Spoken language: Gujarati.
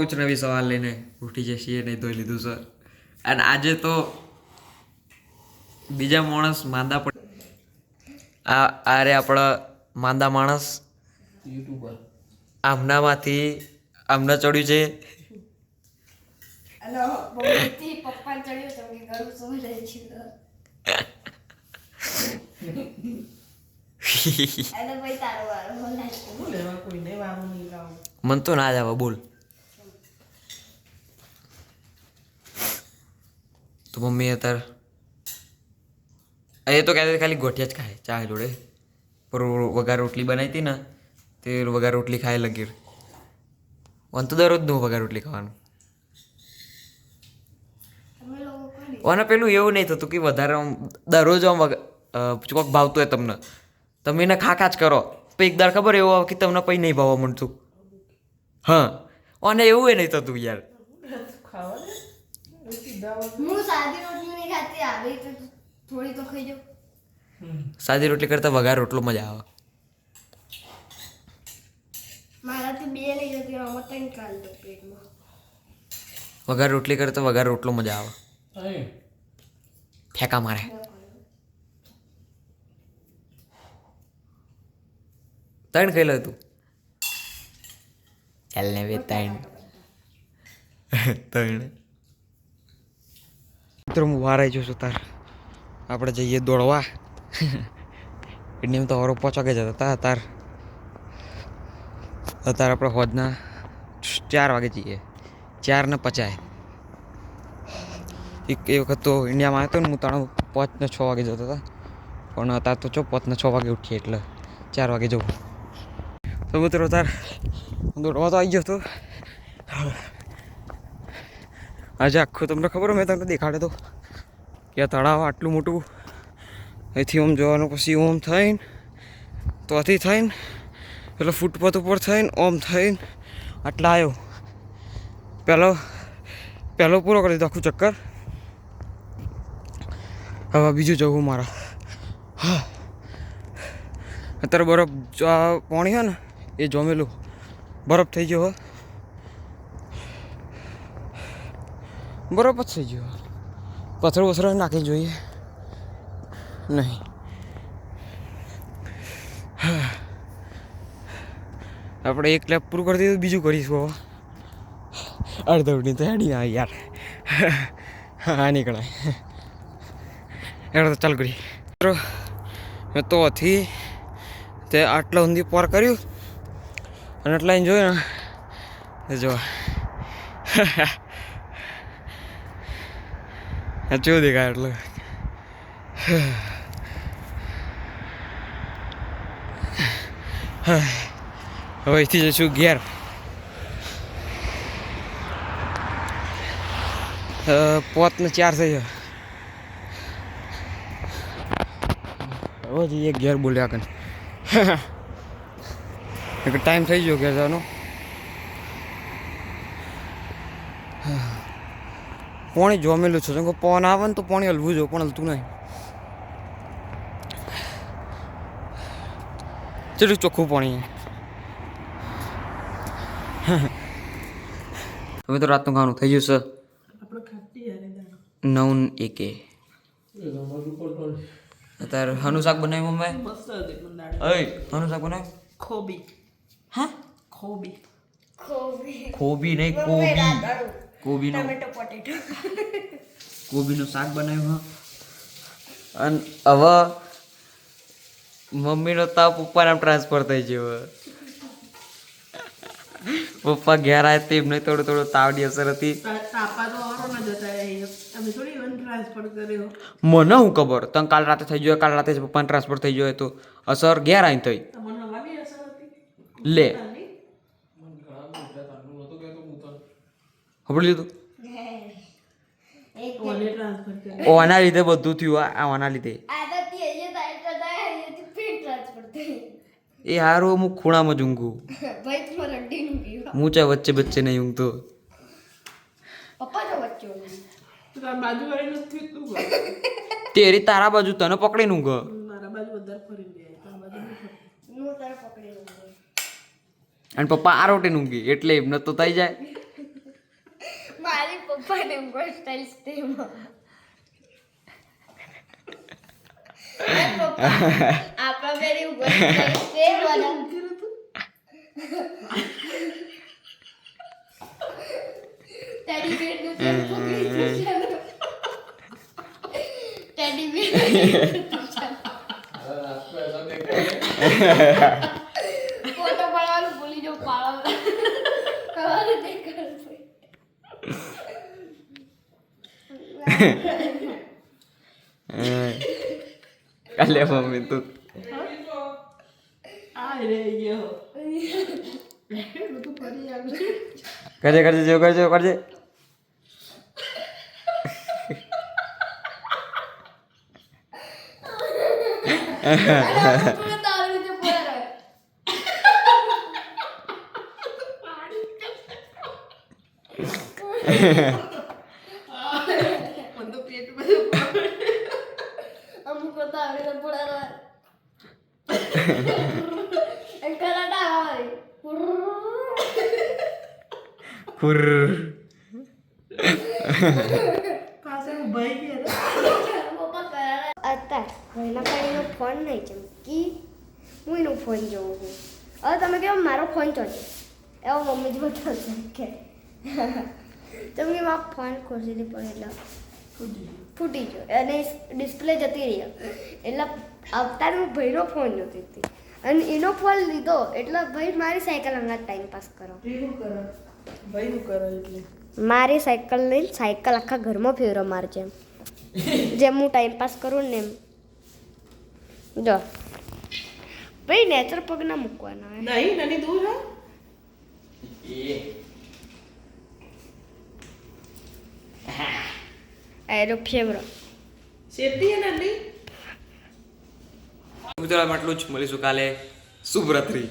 છું નવી સવાલ લઈને ઉઠી જશે નહીં ધોઈ લીધું સર અને આજે તો બીજા માણસ માંદા પણ આ આ રે આપણા માંદા માણસ યુટ્યુબર. આમનામાંથી આમના ચડ્યું છે. મન તો ના જ આવે બોલ. તો મમ્મી અત્યારે એ તો કહેતી હતી ખાલી ગોઠિયા જ ખાય ચા જોડે. પર વઘાર રોટલી બનાવી હતી ને, તે વઘાર રોટલી ખાય લગીર વન તો દરરોજનું વઘાર રોટલી ખાવાનું. અને પેલું એવું નહીં થતું કે વધારે આમ, દરરોજ આમ કોક ભાવતું હોય તમને. તમે એને ખા ખા જ કરો. પછી એક ખબર એવું આવે કે તમને પછી નહીં ભાવવા મળતું. હા. અને એવું એ નહીં થતું યાર. હું સાદી રોટલી નહીં ખાતી આવી તો થોડી તો ખાઈ જાઉં. સાદી રોટલી કરતાં વઘાર રોટલો મજા આવે. મારાથી બે નહીં જતી આમાં ત્રણ કાલ દો પેટમાં. વઘાર રોટલી કરતાં વઘાર રોટલો મજા આવે. ફેંકા મારે. ત્રણ ખાઈ લો તું. ચાલ ને બે ત્રણ. ત્રણ. મિત્રો, હું વારાઈ છું તાર. આપણે જઈએ દોડવા. એટલે તો હરો પહોંચવા વાગે જતા હતા તાર અત્યારે આપણે હોજના ચાર વાગે જઈએ. ચાર ને પચાય એક એ વખત તો ઇન્ડિયામાં આવ્યો ને, હું ત્રણ પાંચ ને છ વાગે જતો હતા. પણ અત્યારે તો ચો, પાંચ ને છ વાગે ઉઠીએ એટલે ચાર વાગે જવું. તો મિત્રો, તાર દોડવા તો આવી ગયો હતો આજે આખું તમને ખબર હોય, મેં તમને દેખાડે તો. કે આ તળાવ આટલું મોટું. અહીંથી ઓમ જવાનું પછી ઓમ થઈને તો આથી થઈને પેલો ફૂટપાથ ઉપર થઈને ઓમ થઈને આટલા આવ્યો પહેલો પહેલો પૂરો કરી દીધો આખું ચક્કર. હવે બીજું જવું મારા. હા. અત્યારે બરફ પાણી છે ને એ જમેલું. બરફ થઈ ગયો હો. બરફ જ થઈ ગયો. પથરો વથર નાખી જોઈએ. નહીં. આપણે એક લેપ પૂરું કરી દીધું બીજું કરીશું અડધવડી તો હેડી આ યાર. હા, નીકળાય. એડ તો ચાલ કરી મિત્રો, મેં તો હતી તે આટલા ઊંધી પાર કર્યું. અને આટલા જોયું ને. જો. કેવું દેખાય એટલે હવે અહીંથી જઈશું ઘેર પોત ને ચાર થઈ ગયો હવે જઈએ ઘેર બોલ્યા કરે એક ટાઈમ થઈ ગયો ઘેર જવાનો પાણી જોમેલું છે. જેમ કે પવન આવે ને તો પોણી હલવું જોઈએ પણ હલતું નહીં. ચેટલું ચોખ્ખું પાણી? હવે તો રાતનું ખાવાનું થઈ ગયું દાણા. નવ એકે. અત્યારે હનુ શાક બનાવ્યું મમ્મી હનુ શાક બનાવ્યું? ખોબી. હા? ખોબી. ખોબી. કોબી નહીં કોબી. કોબીનો ટમેટો પોટેટો કોબીનું શાક બનાવ્યું હા. અને હવે મમ્મીનો તાવ પપ્પાને ટ્રાન્સફર થઈ ગયો પપ્પા ઘેર આવ્યા તે એમને થોડું થોડું તાવડી અસર હતી. મને હું ખબર? તને કાલ રાતે થઈ ગયો કાલ રાતે જ પપ્પાને ટ્રાન્સફર થઈ ગયો તો અસર ઘેર આવીને થઈ. લે. ખબર લીધું? એક ઓને લીધે બધું થયું આ આના લીધે. એ હારું હું ખૂણામાં જ ઊંઘું. હું ચા વચ્ચે વચ્ચે નહીં ઊંઘતો. તારા. તેરી બાજુ તને પકડીને ઊંઘ? મારા બાજુ વધારે ફરી જાય તારા બાજુ નહીં ફરી. હું તારે પકડી ઊંઘે. અને પપ્પા આ રોટીને ઊંઘી એટલે એમને તો થઈ જાય. podem gostar desse tema. É, papai. Ah, pra o gosto desse tema, né? Tá Teddy Bear do tempo que Teddy Bear do tempo que બધું ફરી આવ્યું કરજે કરજે જેવું કરજે કરજે થોડું તો આવી રીતે બોલાવે મને તો અમુક તો આવી રીતે બોલાવે એમ કરાટા આવે ખુર પાસે ભાઈ ગયા પપ્પા કરાટા અત્યારે ભાઈના ભાઈનો ફોન નહીં ચમકી હું એનો ફોન જોઉં છું હવે તમે કહો મારો ફોન ચોટે એવો મમ્મી જ બતાવશે કે તમે કે મારો ફોન ખુરશીથી પડે એટલે ફૂટી ગયો. અને ડિસ્પ્લે જતી રહી. એટલે અવતાર હું ભાઈનો ફોન જોતી હતી. અને એનો ફોન લીધો. એટલે ભાઈ મારી સાયકલ હમણાં ટાઈમ પાસ કરો. મારી સાયકલ લઈને સાયકલ આખા ઘરમાં ફેરો મારજે જેમ. હું ટાઈમ પાસ કરું ને એમ. જો. ભાઈ નેચર પગ ના મૂકવાના નહીં નાની દૂર હા. એરો ફેવરો. સેફટી મિત્રો આટલું જ મળીશું કાલે. શુભ રાત્રી